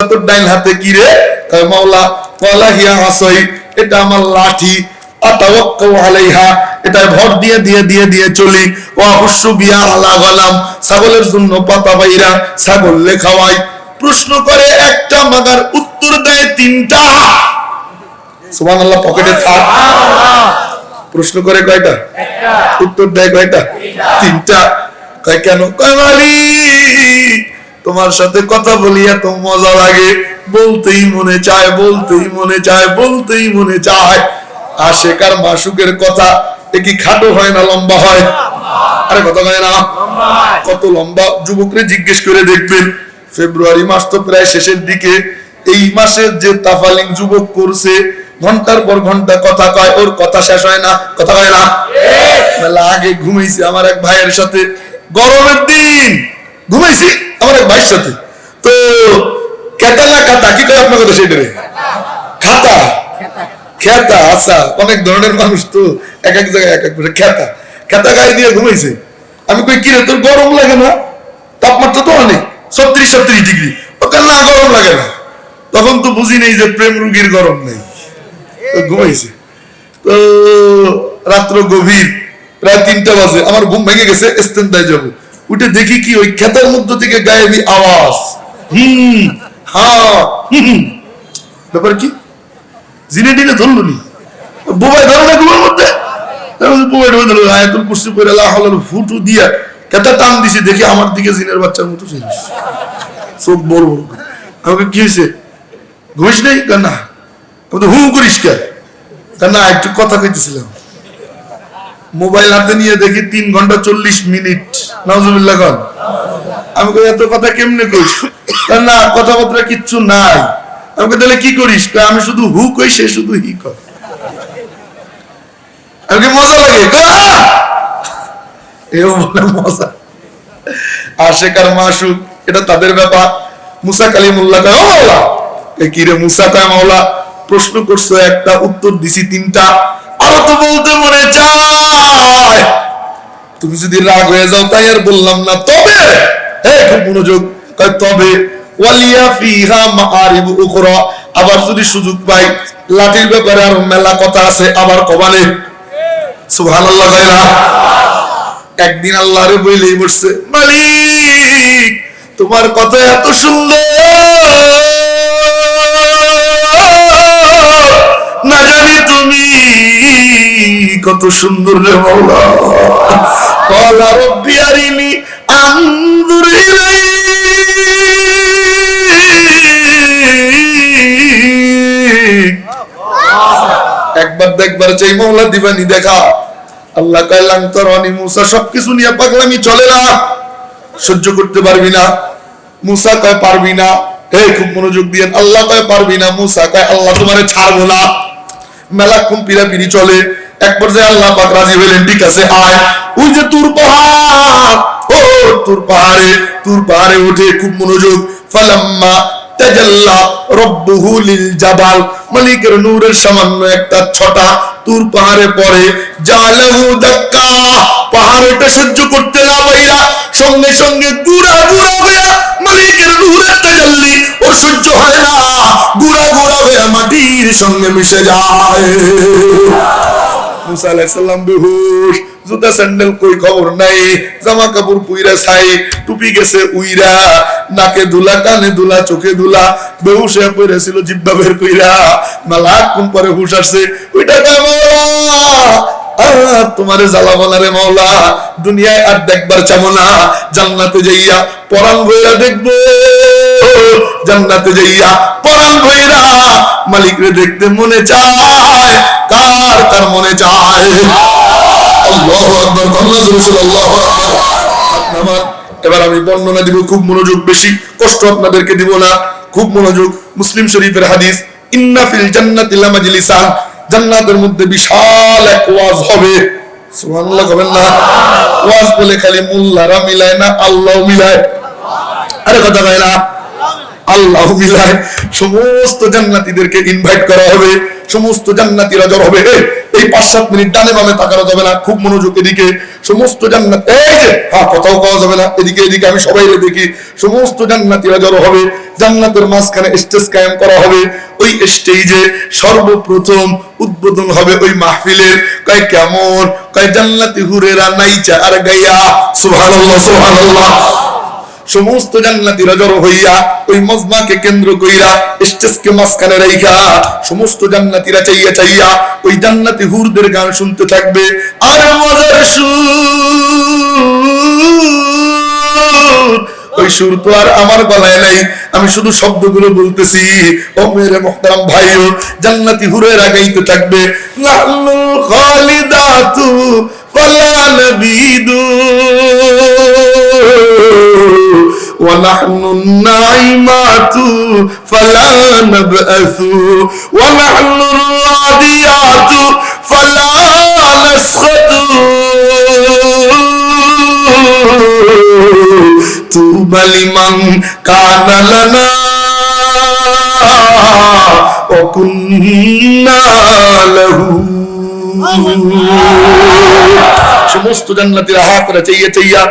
তোর ডাইন হাতে কি রে? মাওলা কলা হিয়া আসই এটা আমার লাঠি এটা ভর দিয়ে দিয়ে দিয়ে দিয়ে চলি। ও অবশ্য বিয়া আলা গলাম ছাগলের জন্য পাতা বাইরা ছাগল প্রশ্ন করে একটা মাগার উত্তর দেয় তিনটা। সুবহানাল্লাহ পকেটে থাক। প্রশ্ন করে কয়টা? উত্তর দেয় কয়টা? তিনটা। কয় কেন? কয় মালিক তোমার সাথে কথা বলি এত মজা লাগে বলতেই মনে চায় বলতেই মনে চায় বলতেই মনে চায়। আশেকার মাসুকের কথা এ কি খাটো হয় না লম্বা হয়? আরে কথা হয় না। কত লম্বা যুবকরে জিজ্ঞেস করে দেখবেন ফেব্রুয়ারি মাস তো প্রায় শেষের দিকে। এই মাসে যে তাফালিং যুবক করছে ঘণ্টার পর ঘণ্টা কথা কয় ওর কথা শেষ হয় না। কথা কয় না? মেলা আগে ঘুমাইছি আমার এক ভাইয়ের সাথে। গরমের দিন ঘুমাইছি। আমার এক ভাইয়ের সাথে। তো কেতালা কাতা কি কয় আপনার কথা সেটারে খাতা? খেতা। আচ্ছা অনেক ধরনের মানুষ তো এক এক জায়গায় এক এক করে। খেতা। খেতা গায়ে দিয়ে ঘুমাইছে। আমি কই কিরে তোর গরম লাগে না? তাপমাত্রা তো অনেক ছত্রিশ ছত্রিশ ডিগ্রি। ওকে না গরম লাগে না। তখন তো বুঝি নেই যে প্রেম রুগীর গরম নেই। ঘুমাইছে। তো রাত্র গভীর প্রায় তিনটা বাজে আমার ঘুম ভেঙে গেছে এস্তেন্দায় যাব। উঠে দেখি কি ওই খেতার মধ্য থেকে গায়েবি আওয়াজ। হুম হা হুম। ব্যাপার কি? জিনে টিনে ধরলো নি বোবাই ধরো না ঘুমের মধ্যে? বোবাই ধরে ধরলো আয়াতুল কুরসি আল্লাহ আল্লাহ ফুটু দিয়া কেতা টান দিছি দেখি আমার দিকে জিনের বাচ্চার মতো চিনিস চোখ বড় বড় আমাকে কি হয়েছে? ঘুমিস নেই? কেন না আমি তো হু করিস কে? কেন না একটু কথা কইতেছিলাম। মোবাইল হাতে নিয়ে দেখি তিন ঘণ্টা চল্লিশ মিনিট। নাউজুবিল্লাহ কন আমি কই, এত কথা কেমনে কইস? না, কথাবার্তা কিচ্ছু নাই। আমাকে তাহলে কি করিস? আমি শুধু হু কই, সে শুধু হি কর আমাকে মজা লাগে? এও বলে মজা। আশেকার মাসুক, এটা তাদের ব্যাপার। মুসা কালিমুল্লাহ কয় মাওলা! কি রে মুসা কয়, মাওলা, প্রশ্ন করছ, একটা উত্তর দিছি তিনটা। আরও তো বলতে মনে চায়। তুমি যদি রাগ হয়ে যাও, তাই আর বললাম না। তবে খুব মনোযোগ। তবে, ওয়ালিয়া ফিহা মাআরিব উখরা। আবার যদি সুযোগ পাই, লাঠির ব্যাপারে আর মেলা কথা আছে, আবার কবানে সুবহানাল্লাহ না একদিন আল্লাহরে বইলেই বসছে মালিক, তোমার কথা এত সুন্দর। কত সুন্দর রে আনজুর একবার দেখবার চাই মৌলা দিবানি দেখা। আল্লাহ কাইলাম তোর অনি মুসা, সবকিছু নিয়ে পাগলামি চলে না। সহ্য করতে পারবি না। মুসা কয়, পারবি না। হে, খুব মনোযোগ দিয়ে। আল্লাহ কয়, পারবি না। মুসা কয়, আল্লাহ তোমারে ছাড়বো না। মেলাক্ষণ পিরাপিরি চলে। এক পর্যায়ে আল্লাহ পাক রাজি হইলেন, ঠিক আছে, আয়। ওই যে তুর পাহাড়, ও তুর পাহাড়ে তুর পাহাড়ে উঠে খুব মনোযোগ, ফালাম্মা তাজাল্লা রব্বুহু লিল জাবাল, মালিকের নূরের সামান্য একটা ছটা তুর পাহাড়ে পড়ে, জালাহু দাক্কা পাহাড়টা সহ্য করতে না পাইয়া সঙ্গে সঙ্গে গুড়া গুড়া হয়ে মালিকের নূরের তাজাল্লি ওর সহ্য হয় না গুড়া গুড়া হয়ে মাটির সঙ্গে মিশে যায়। মুসা আলাইসাল্লাম বেহুশ, জুতা স্যান্ডেল কই খবর নাই, জামা কাপড় পুইরা ছাই, টুপি গেছে উইরা, নাকে কানে চোখে হয়ে জিব্বা বের কইরা কোন পরে হুশ আসছে, ওইটা তোমারে জ্বালাবো রে মাওলা, দুনিয়ায় আর দেখবার চাবো না, জান্নাতে যাইয়া পরাণ বইরা দেখব, জান্নাতে যাইয়া পরাণ বইরা মালিক রে দেখতে মনে চায়, কার কার মনে চায়? এবার আমি বর্ণনা দিব, খুব মনোযোগ বেশি, কষ্ট আপনাদেরকে দিব না, খুব মনোযোগ। মুসলিম শরীফের হাদিস, ইন্না ফিল জান্নাতি লামাজলিসান জান্নাতের মধ্যে বিশাল এক ওয়াজ হবে। সুবহানাল্লাহ কবেন না। ওয়াজ বলে খালি মোল্লারা মিলায় না, আল্লাহ মিলায়। আরে কথা কয় না। আল্লাহ মিলায় সমস্ত জান্নাতীদেরকে ইনভাইট করা হবে সমস্ত জান্নাতীরা জড় হবে। এই, পাঁচ সাত মিনিট ডানে বামে তাকানো যাবে না খুব মনোযোগ এদিকে। সমস্ত জান্নাত এই যে হ্যাঁ কথাও পাওয়া যাবে না এদিকে এদিকে আমি সবাই দেখি। সমস্ত জান্নাতিরা জড়ো হবে জান্নাতের মাঝখানে স্টেজ কায়েম করা হবে। ওই স্টেজে সর্বপ্রথম উদ্বোধন হবে ওই মাহফিলের কয় কেমন কয় জান্নাতি হুরেরা নাইচা আর গাইয়া সুবহানাল্লাহ সুবহানাল্লাহ। সমস্ত জান্নাতীরা জড়ো হইয়া ওই মজমাকে কেন্দ্র কইরা স্টেজকে মাঝখানে রাইখা, সমস্ত জান্নাতীরা চাইয়া চাইয়া ওই জান্নাতি হুরদের গান শুনতে থাকবে। আর মজার সুর, ওই সুর তো আর আমার গলায় নাই, আমি শুধু শব্দগুলো বলতেছি। ও মেরে মোহতারাম ভাইও, জান্নাতি হুরেরা গাইতে থাকবে। নাহনুল খালিদাতু ফালা নবিদু ونحن النعيمات فلا نبأث ونحن الراضيات فلا نسخط طوبى لمن كان لنا وكنا له সমস্ত জান্নাতীরা হাত করে চাইয়া চাইয়া